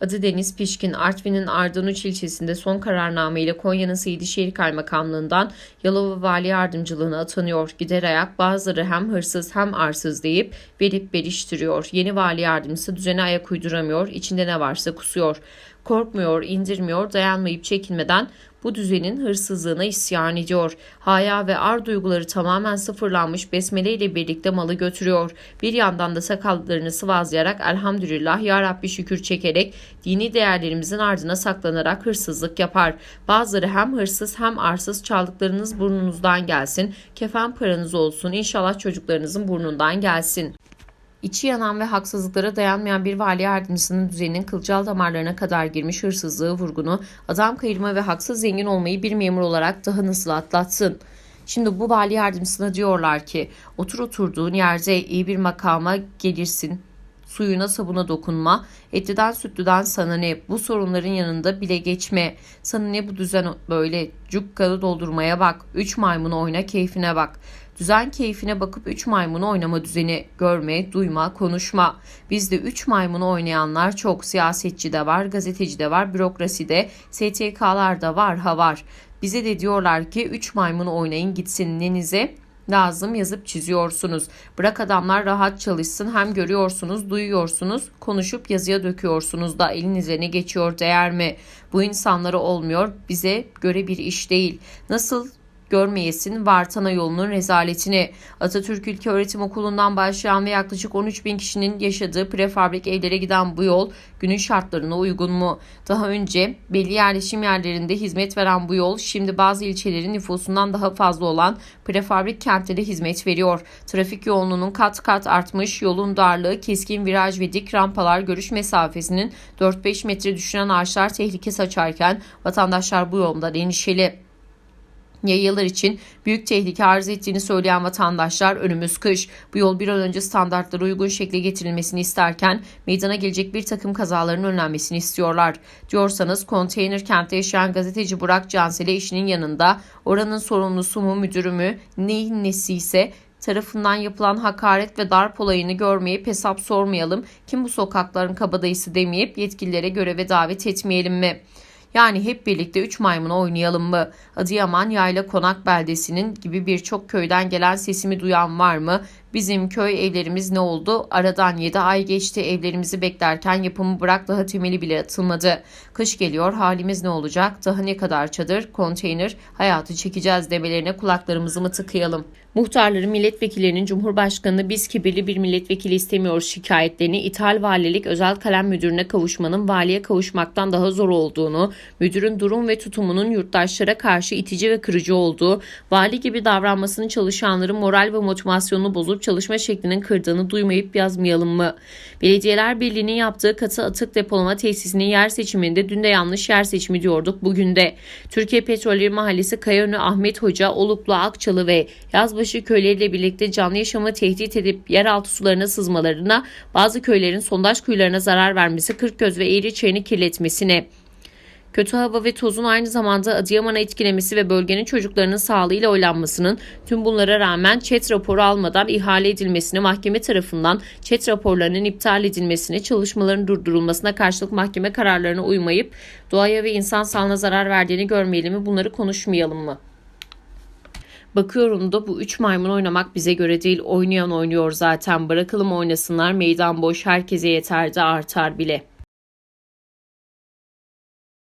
Adı Deniz Pişkin, Artvin'in Ardanuç ilçesinde son kararname ile Konya'nın Seydişehir Kaymakamlığından Yalova Vali Yardımcılığına atanıyor. Gider ayak bazıları hem hırsız hem arsız deyip verip veriştiriyor. Yeni vali yardımcısı düzene ayak uyduramıyor, içinde ne varsa kusuyor. Korkmuyor, indirmiyor, dayanmayıp çekinmeden bu düzenin hırsızlığına isyan ediyor. Haya ve ar duyguları tamamen sıfırlanmış besmele ile birlikte malı götürüyor. Bir yandan da sakallarını sıvazlayarak elhamdülillah ya Rabbi şükür çekerek dini değerlerimizin ardına saklanarak hırsızlık yapar. Bazıları hem hırsız hem arsız çaldıklarınız burnunuzdan gelsin. Kefen paranız olsun. İnşallah çocuklarınızın burnundan gelsin. İçi yanan ve haksızlıklara dayanmayan bir vali yardımcısının düzeninin kılcal damarlarına kadar girmiş hırsızlığı vurgunu, adam kayırma ve haksız zengin olmayı bir memur olarak daha nasıl atlatsın? Şimdi bu vali yardımcısına diyorlar ki otur oturduğun yerde iyi bir makama gelirsin. Suyuna sabuna dokunma. Etliden sütlüden sana ne? Bu sorunların yanında bile geçme. Sana ne bu düzen böyle cukkalı doldurmaya bak. Üç maymunu oyna keyfine bak. Düzen keyfine bakıp üç maymunu oynama düzeni. Görme, duyma, konuşma. Bizde üç maymunu oynayanlar çok. Siyasetçi de var, gazeteci de var, bürokrasi de, STK'lar da var, ha var. Bize de diyorlar ki üç maymunu oynayın gitsin nenize lazım yazıp çiziyorsunuz. Bırak adamlar rahat çalışsın hem görüyorsunuz, duyuyorsunuz, konuşup yazıya döküyorsunuz da elinize ne geçiyor değer mi? Bu insanlara olmuyor, bize göre bir iş değil. Nasıl görmeyesin Vartana yolunun rezaletini. Atatürk İlköğretim Okulu'ndan başlayan ve yaklaşık 13 bin kişinin yaşadığı prefabrik evlere giden bu yol günün şartlarına uygun mu? Daha önce belli yerleşim yerlerinde hizmet veren bu yol şimdi bazı ilçelerin nüfusundan daha fazla olan prefabrik kentlere hizmet veriyor. Trafik yoğunluğunun kat kat artmış, yolun darlığı, keskin viraj ve dik rampalar görüş mesafesinin 4-5 metre düşüren ağaçlar tehlike saçarken vatandaşlar bu yoldan endişeli. Yayalar için büyük tehlike arz ettiğini söyleyen vatandaşlar önümüz kış. Bu yol bir an önce standartlara uygun şekle getirilmesini isterken meydana gelecek bir takım kazaların önlenmesini istiyorlar. Diyorsanız konteyner kentte yaşayan gazeteci Burak Cansel'e işinin yanında oranın sorumlusu mu müdürü mü neyin nesi ise tarafından yapılan hakaret ve darp olayını görmeyip hesap sormayalım. Kim bu sokakların kabadayısı demeyip yetkililere göreve davet etmeyelim mi?'' Yani hep birlikte üç maymunu oynayalım mı? Adıyaman Yayla Konak beldesinin gibi birçok köyden gelen sesimi duyan var mı? Bizim köy evlerimiz ne oldu? Aradan 7 ay geçti evlerimizi beklerken yapımı bırak daha temeli bile atılmadı. Kış geliyor halimiz ne olacak? Daha ne kadar çadır, konteyner, hayatı çekeceğiz demelerine kulaklarımızı mı tıkayalım? Muhtarları milletvekillerinin Cumhurbaşkanı biz kibirli bir milletvekili istemiyoruz şikayetlerini ithal valilik özel kalem müdürüne kavuşmanın valiye kavuşmaktan daha zor olduğunu, müdürün durum ve tutumunun yurttaşlara karşı itici ve kırıcı olduğu, vali gibi davranmasını çalışanların moral ve motivasyonunu bozup çalışma şeklinin kırdığını duymayıp yazmayalım mı? Belediyeler Birliği'nin yaptığı katı atık depolama tesisinin yer seçiminde dün de yanlış yer seçimi diyorduk bugün de. Türkiye Petrolleri Mahallesi Kayaönü Ahmet Hoca, Oluklu Akçalı ve Yazbaşı köyleriyle birlikte canlı yaşamı tehdit edip yeraltı sularına sızmalarına, bazı köylerin sondaj kuyularına zarar vermesi, Kırkgöz ve Eğriçay'ını kirletmesine. Kötü hava ve tozun aynı zamanda Adıyaman'a etkilemesi ve bölgenin çocuklarının sağlığıyla oylanmasının tüm bunlara rağmen ÇED raporu almadan ihale edilmesini mahkeme tarafından ÇED raporlarının iptal edilmesine, çalışmaların durdurulmasına karşılık mahkeme kararlarına uymayıp doğaya ve insan sağlığına zarar verdiğini görmeyelim mi? Bunları konuşmayalım mı? Bakıyorum da bu üç maymun oynamak bize göre değil. Oynayan oynuyor zaten. Bırakalım oynasınlar. Meydan boş. Herkese yeter artar bile.